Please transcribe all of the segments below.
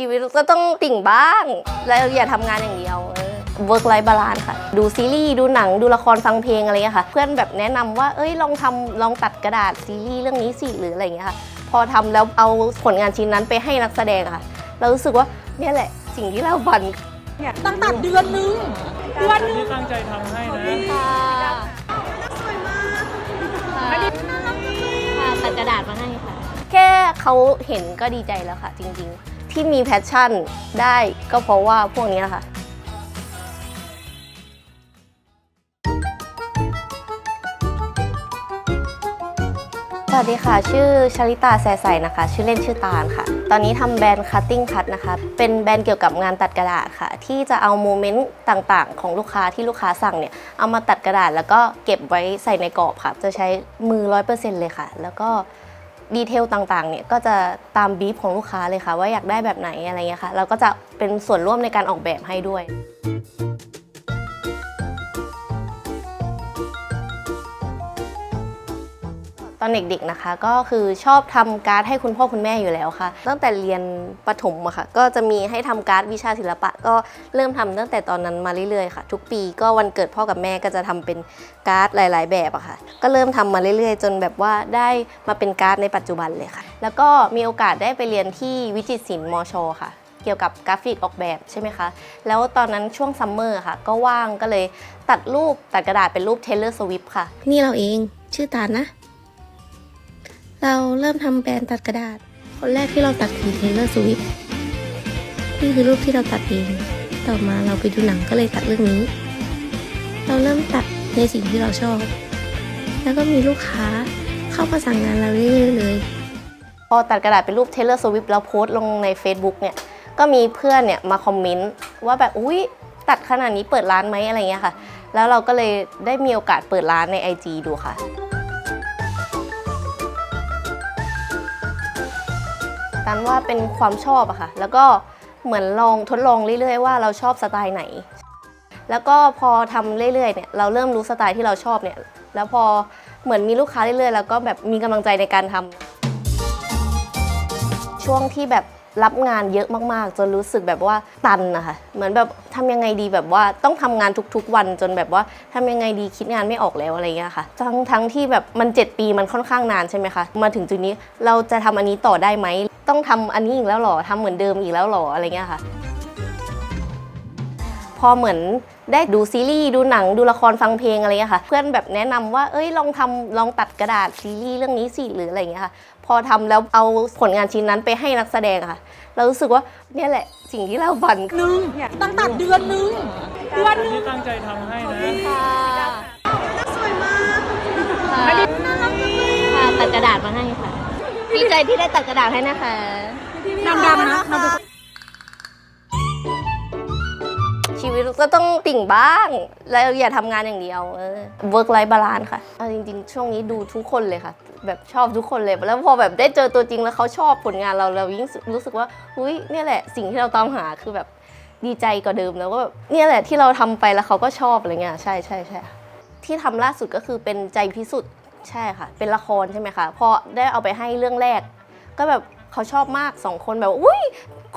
ชีวิตก็ต้องติ่งบ้าง แล้วอย่าทำงานอย่างเดียวเวิร์กไลฟ์บาลานค่ะ ดูซีรีส์ดูหนังดูละครฟังเพลงอะไรเงี้ยค่ะ เพื่อนแบบแนะนำว่าเอ้ยลองทำลองตัดกระดาษซีรีส์เรื่องนี้สิหรืออะไรเงี้ยค่ะ พอทำแล้วเอาผลงานชิ้นนั้นไปให้นักแสดงอะค่ะ เรารู้สึกว่าเนี่ยแหละสิ่งที่เราฝันตั้งตัดเดือนนึงเดือนนึงที่ตั้งใจทำให้นะค่ะค่ะตัดกระดาษมาให้ค่ะ แค่เขาเห็นก็ดีใจแล้วค่ะ จริง ๆ ที่มีแพชชั่นได้ก็เพราะว่าพวกนี้แหละค่ะสวัสดีค่ะ ชื่อชลิตาแซใสนะคะ ชื่อเล่นชื่อตาลค่ะ ตอนนี้ทำแบรนด์ Cutting Cut นะคะ เป็นแบรนด์เกี่ยวกับงานตัดกระดาษค่ะ ที่จะเอาโมเมนต์ต่างๆ ของลูกค้าที่ลูกค้าสั่งเนี่ย เอามาตัดกระดาษแล้วก็เก็บไว้ใส่ในกรอบค่ะ จะใช้มือ 100%เลยค่ะ แล้วก็ ดีเทลต่างๆเนี่ยก็จะตามบีฟของลูกค้าเลยค่ะ ว่าอยากได้แบบไหนอะไรเงี้ยค่ะเราก็จะเป็นส่วนร่วมในการออกแบบให้ด้วย ตอนเด็กๆนะคะ ก็คือชอบทำการ์ดให้คุณพ่อคุณแม่อยู่แล้วค่ะ ตั้งแต่เรียนประถมอะค่ะ ก็จะมีให้ทำการ์ดวิชาศิลปะ ก็เริ่มทำตั้งแต่ตอนนั้นมาเรื่อยๆค่ะ ทุกปีก็วันเกิดพ่อกับแม่ก็จะทำเป็นการ์ดหลาย ๆ แบบอะค่ะ ก็เริ่มทำมาเรื่อยๆ จนแบบว่าได้มาเป็นการ์ดในปัจจุบันเลยค่ะ แล้วก็มีโอกาสได้ไปเรียนที่วิจิตรศิลป์มชค่ะเกี่ยวกับกราฟิกออกแบบใช่ไหมคะ แล้วตอนนั้นช่วงซัมเมอร์ค่ะ ก็ว่างก็เลยตัดรูปตัดกระดาษเป็นรูป Taylor Swift ค่ะ นี่เราเองชื่อตาลนะ เราเริ่มทำแบรนด์ตัดกระดาษ คนแรกที่เราตัดคือ Taylor Swift นี่คือรูปที่เราตัดเอง ต่อมาเราไปดูหนังก็เลยตัดเรื่องนี้ เราเริ่มตัดในสิ่งที่เราชอบ แล้วก็มีลูกค้าเข้ามาสั่งงานเราเรื่อยๆเลย พอตัดกระดาษเป็นรูป Taylor Swift แล้วโพสต์ลงใน Facebook เนี่ย ก็มีเพื่อนเนี่ยมาคอมเมนต์ว่าแบบอุ้ยตัดขนาดนี้เปิดร้านไหมอะไรเงี้ยค่ะ แล้วเราก็เลยได้มีโอกาสเปิดร้านใน IG ดูค่ะันว่าเป็นความชอบอะค่ะ แล้วก็เหมือนลองทดลองเรื่อยๆว่าเราชอบสไตล์ไหน แล้วก็พอทำเรื่อยๆเนี่ยเราเริ่มรู้สไตล์ที่เราชอบเนี่ย แล้วพอเหมือนมีลูกค้าเรื่อยๆแล้วก็แบบมีกำลังใจในการทำช่วงที่แบบรับงานเยอะมากๆ จนรู้สึกแบบว่าตันนะคะเหมือนแบบทำยังไงดีแบบว่าต้องทำงานทุกๆวันจนแบบว่าทำยังไงดีคิดงานไม่ออกแล้วอะไรเงี้ยค่ะ ทั้งทั้งที่แบบมัน 7 ปีมันค่อนข้างนานใช่ไหมคะมาถึงจุดนี้เราจะทำอันนี้ต่อได้ไหม ต้องทำอันนี้อีกแล้วเหรอทำเหมือนเดิมอีกแล้วเหรออะไรเงี้ยค่ะ พอเหมือนได้ดูซีรีส์ดูหนังดูละครฟังเพลงอะไรเงี้ยค่ะ เพื่อนแบบแนะนำว่าเอ้ยลองทำลองตัดกระดาษซีรีส์เรื่องนี้สิหรืออะไรเงี้ยค่ะ พอทำแล้วเอาผลงานชิ้นนั้นไปให้นักแสดงอะค่ะ เรารู้สึกว่าเนี่ยแหละสิ่งที่เราฝันนึงตั้งตัดเดือนนึงเดือนนึงที่ตั้งใจทำให้นะค่ะสวยมากค่ะค่ะตัดกระดาษมาให้ค่ะ ดีใจที่ได้ตัดกระดาษให้นะคะดำๆนะดำชีวิตก็ต้องติ่งบ้าง แล้วอย่าทำงานอย่างเดียวเวิร์กไลฟ์บาลานซ์ค่ะเอาจริงๆ ช่วงนี้ดูทุกคนเลยค่ะ แบบชอบทุกคนเลย แล้วพอแบบได้เจอตัวจริงแล้วเขาชอบผลงานเราเรายิ่งรู้สึกว่าอุ้ยเนี่ยแหละสิ่งที่เราตามหาคือแบบดีใจกว่าเดิมแล้วก็แบบเนี่ยแหละที่เราทำไปแล้วเขาก็ชอบอะไรเงี้ยใช่ใช่ใช่ค่ะที่ทำล่าสุดก็คือเป็นใจพิสุทธิ์ ใช่ค่ะ เป็นละครใช่ไหมคะพอได้เอาไปให้เรื่องแรก ก็แบบเขาชอบมากสองคนแบบอุ้ย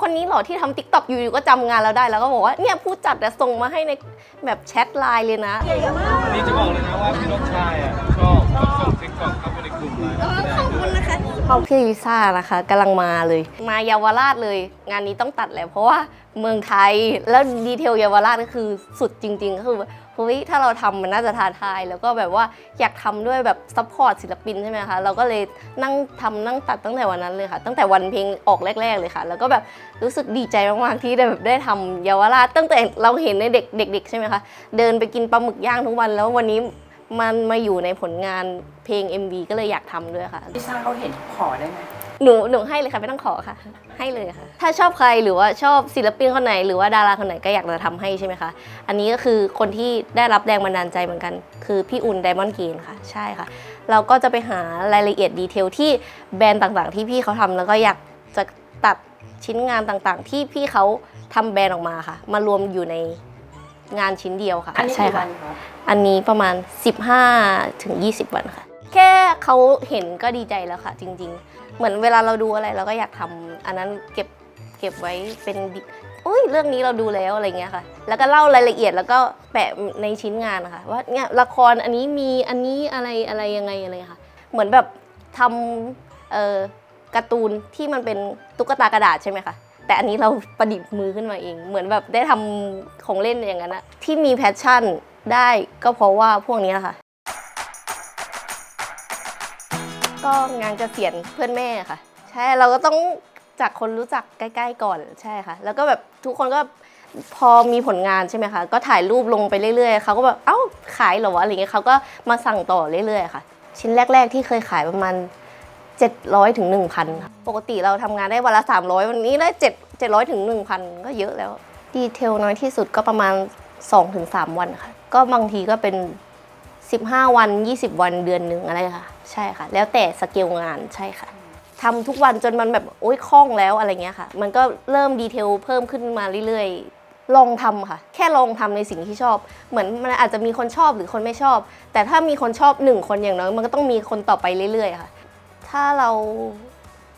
คนนี้เหรอที่ทำติ๊กต็อกอยู่ๆก็จำงานเราได้แล้วก็บอกว่าเนี่ยผู้จัดอะส่งมาให้ในแบบแชทไลน์เลยนะ นี่จะบอกเลยนะว่าพี่รถชายอะชอบชอบส่งติ๊กต็อกเข้าไปในกลุ่มไลน์ ขอบคุณนะคะเขาพี่ลิซ่านะคะกำลังมาเลย มาเยาวราชเลย งานนี้ต้องตัดแหล้วเพราะว่าเมืองไทยแล้วดีเทลเยาวราชก็คือสุดจริง ๆ ก็คือเฮ้ยถ้าเราทำมันน่าจะท้าทาย แล้วก็แบบว่าอยากทำด้วยแบบซัพพอร์ตศิลปินใช่ไหมคะ เราก็เลยนั่งทำนั่งตัดตั้งแต่วันนั้นเลยค่ะ ตั้งแต่วันเพลงออกแรก ๆเลยค่ะ แล้วก็แบบรู้สึกดีใจมากๆที่ได้แบบได้ทำเยาวราชตั้งแต่เราเห็นในเด็กๆใช่ไหมคะ เดินไปกินปลาหมึกย่างทุกวันแล้ววันนี้ มันมาอยู่ในผลงานเพลง MV ก็เลยอยากทำด้วยค่ะลิซ่าเขาเห็นขอได้ไหมหนูหนูให้เลยค่ะไม่ต้องขอค่ะ ให้เลยค่ะ ถ้าชอบใครหรือว่าชอบศิลปินคนไหน หรือว่าดาราคนไหนก็อยากจะทำให้ใช่ไหมคะ อันนี้ก็คือคนที่ได้รับแรงบันดาลใจเหมือนกัน คือพี่อุ่นไดมอนด์เกนค่ะ ใช่ค่ะ เราก็จะไปหารายละเอียดดีเทลที่แบรนด์ต่างๆ ที่พี่เขาทำแล้วก็อยากจะตัดชิ้นงานต่างๆ ที่พี่เขาทำแบรนด์ออกมาค่ะ มารวมอยู่ใน งานชิ้นเดียวค่ะอันนี้ใช่กี่วัค่ะนครับอันนี้ประมาณ 15ถึง20 วันค่ะ แค่เขาเห็นก็ดีใจแล้วค่ะ จริง ๆ เหมือนเวลาเราดูอะไรเราก็อยากทำอันนั้นเก็บเก็ก็บไว้เป็นดิอุ้ยเรื่องนี้เราดูแล้วอะไรเงี้ยค่ะ แล้วก็เล่ารายละเอียดแล้วก็แปะในชิ้นงานนะคะว่าเนี่ยละครอันนี้มีอันนี้อะไรอะไรยังไงอะไรค่ะ เหมือนแบบทำเอ่อการ์ตูนที่มันเป็นตุ๊กตากระดาษใช่ไหมคะ แต่อันนี้เราประดิษฐ์มือขึ้นมาเอง เหมือนแบบได้ทำของเล่นอย่างนั้นอะที่มีแพชชั่นได้ก็เพราะว่าพวกนี้แหละค่ะ ก็งานเกษียณเพื่อนแม่ค่ะ ใช่เราก็ต้องจากคนรู้จักใกล้ ๆ ก่อนใช่ค่ะ แล้วก็แบบทุกคนก็พอมีผลงานใช่ไหมคะ ก็ถ่ายรูปลงไปเรื่อยๆเขาก็แบบเอ้าขายเหรอวะอะไรเงี้ยเขาก็มาสั่งต่อเรื่อยๆค่ะ ชิ้นแรก ๆ ที่เคยขายประมาณ 700ถึง1,000ค่ะปกติเราทำงานได้วันละ 300 วันนี้ได้7 700ถึง1,000 ก็เยอะแล้ว ดีเทลน้อยที่สุดก็ประมาณ 2-3 วันค่ะ ก็บางทีก็เป็น 15 วัน 20 วันเดือนหนึ่งอะไรค่ะ ใช่ค่ะ แล้วแต่สเกลงานใช่ค่ะทำทุกวันจนมันแบบโอ๊ยคล่องแล้วอะไรเงี้ยค่ะ มันก็เริ่มดีเทลเพิ่มขึ้นมาเรื่อยๆ ลองทำค่ะ แค่ลองทำในสิ่งที่ชอบ เหมือนมันอาจจะมีคนชอบหรือคนไม่ชอบ แต่ถ้ามีคนชอบหนึ่งคนอย่างน้อยมันก็ต้องมีคนต่อไปเรื่อยๆค่ะ ถ้าเรา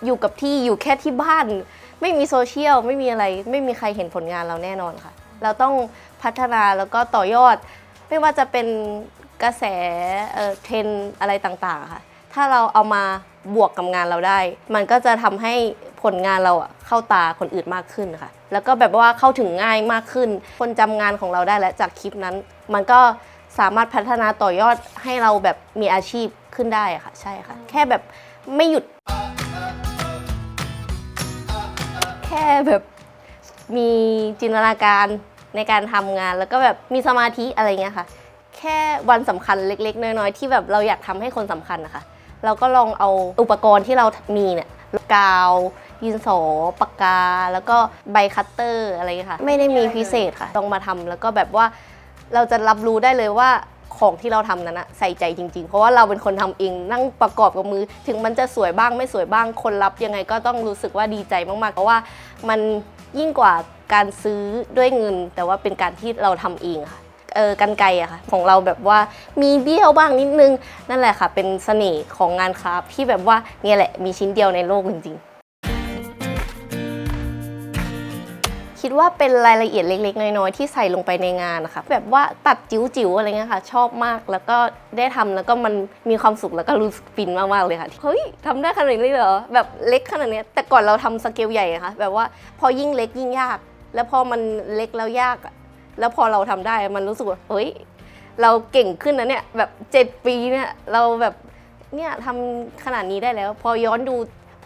อยู่กับที่อยู่แค่ที่บ้าน ไม่มีโซเชียลไม่มีอะไร ไม่มีใครเห็นผลงานเราแน่นอนค่ะ เราต้องพัฒนาแล้วก็ต่อยอด ไม่ว่าจะเป็นกระแสเอ่อเทรนด์อะไรต่างๆค่ะ ถ้าเราเอามาบวกกับงานเราได้ มันก็จะทำให้ผลงานเราอะเข้าตาคนอื่นมากขึ้นค่ะ แล้วก็แบบว่าเข้าถึงง่ายมากขึ้น คนจำงานของเราได้แล้วจากคลิปนั้น มันก็สามารถพัฒนาต่อยอดให้เราแบบมีอาชีพขึ้นได้อะค่ะ ใช่ค่ะ แค่แบบ ไม่หยุด แค่แบบมีจินตนาการในการทำงาน แล้วก็แบบมีสมาธิอะไรเงี้ยค่ะ แค่วันสำคัญเล็ก ๆ น้อยๆ ที่แบบเราอยากทำให้คนสำคัญนะคะ เราก็ลองเอาอุปกรณ์ที่เรามีเนี่ยกาวดินสอปากกา แล้วก็ใบคัตเตอร์อะไรเงี้ยค่ะ ไม่ได้มีพิเศษค่ะลองมาทำแล้วก็แบบว่าเราจะรับรู้ได้เลยว่า ของที่เราทำนั้นนะใส่ใจจริง ๆ เพราะว่าเราเป็นคนทำเองนั่งประกอบกับมือ ถึงมันจะสวยบ้างไม่สวยบ้างคนรับยังไงก็ต้องรู้สึกว่าดีใจมากๆ เพราะว่ามันยิ่งกว่าการซื้อด้วยเงิน แต่ว่าเป็นการที่เราทำเองค่ะเออกันไกรอะค่ะของเราแบบว่ามีเบี้ยวบ้างนิดนึง นั่นแหละค่ะ เป็นเสน่ห์ของงานคราฟที่แบบว่าเนี่ยแหละมีชิ้นเดียวในโลกจริงๆ คิดว่าเป็นรายละเอียดเล็กๆ น้อยๆที่ใส่ลงไปในงานนะคะแบบว่าตัดจิ๋วๆอะไรเงี้ยค่ะ ชอบมากแล้วก็ได้ทำแล้วก็มันมีความสุขแล้วก็รู้สึกฟินมากๆเลยค่ะเฮ้ยทำได้ขนาดนี้เลยเหรอแบบเล็กขนาดนี้แต่ก่อนเราทำสเกลใหญ่อะค่ะแบบว่าพอยิ่งเล็กยิ่งยาก แล้วพอมันเล็กแล้วยาก แล้วพอเราทำได้มันรู้สึกว่าเฮ้ยเราเก่งขึ้นนะเนี่ยแบบ 7 ปีเนี่ยเราแบบเนี่ยทำขนาดนี้ได้แล้ว พอย้อนดู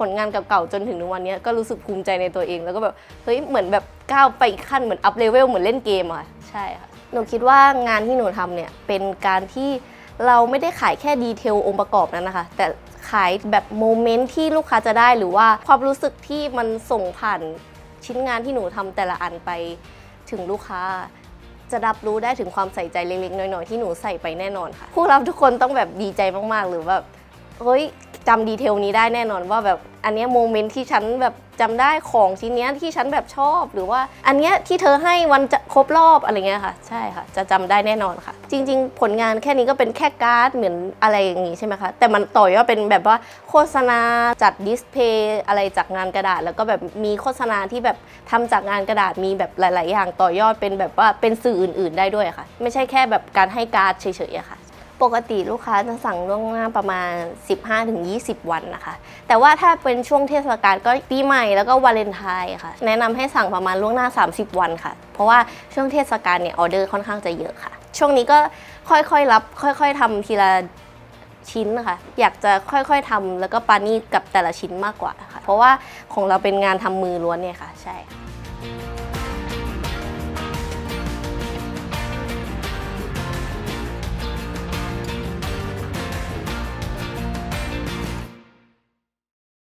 ผลงานเก่าๆจนถึงทุกวันเนี้ยก็รู้สึกภูมิใจในตัวเอง แล้วก็แบบเฮ้ยเหมือนแบบก้าวไปอีกขั้นเหมือนอัพเลเวลเหมือนเล่นเกมอะใช่ค่ะหนูคิดว่างานที่หนูทำเนี่ยเป็นการที่เราไม่ได้ขายแค่ดีเทลองค์ประกอบนั้นนะคะ แต่ขายแบบโมเมนต์ที่ลูกค้าจะได้หรือว่าความรู้สึกที่มันส่งผ่านชิ้นงานที่หนูทำแต่ละอันไปถึงลูกค้า จะรับรู้ได้ถึงความใส่ใจเล็กๆน้อยๆที่หนูใส่ไปแน่นอนค่ะ ผู้รับทุกคนต้องแบบดีใจมากๆ หรือแบบเฮ้ยจำดีเทลนี้ได้แน่นอนว่าแบบ อันเนี้ยโมเมนต์ที่ฉันแบบจำได้ของชิ้นเนี้ยที่ฉันแบบชอบ หรือว่าอันเนี้ยที่เธอให้วันจะครบรอบอะไรเงี้ยค่ะ ใช่ค่ะ จะจำได้แน่นอนค่ะ จริง ๆ ผลงานแค่นี้ก็เป็นแค่การ์ดเหมือนอะไรอย่างงี้ใช่ไหมคะ แต่มันต่อยอดเป็นแบบว่าโฆษณาจัดดิสเพย์อะไรจากงานกระดาษ แล้วก็แบบมีโฆษณาที่แบบทำจากงานกระดาษมีแบบหลาย ๆ อย่างต่อยอดเป็นแบบว่าเป็นสื่ออื่น ๆ ได้ด้วยค่ะ ไม่ใช่แค่แบบการให้การ์ดเฉยๆอะค่ะ ปกติลูกค้าจะสั่งล่วงหน้าประมาณ 15-20 วันนะคะ แต่ว่าถ้าเป็นช่วงเทศกาลก็ปีใหม่แล้วก็วาเลนไทน์ค่ะ แนะนำให้สั่งประมาณล่วงหน้า 30 วันค่ะ เพราะว่าช่วงเทศกาลเนี่ยออเดอร์ค่อนข้างจะเยอะค่ะ ช่วงนี้ก็ค่อยๆรับ ค่อยๆทำทีละชิ้นนะคะอยากจะค่อยๆทำแล้วก็ปานี่กับแต่ละชิ้นมากกว่าค่ะ เพราะว่าของเราเป็นงานทำมือล้วนเนี่ยค่ะ ใช่ค่ะ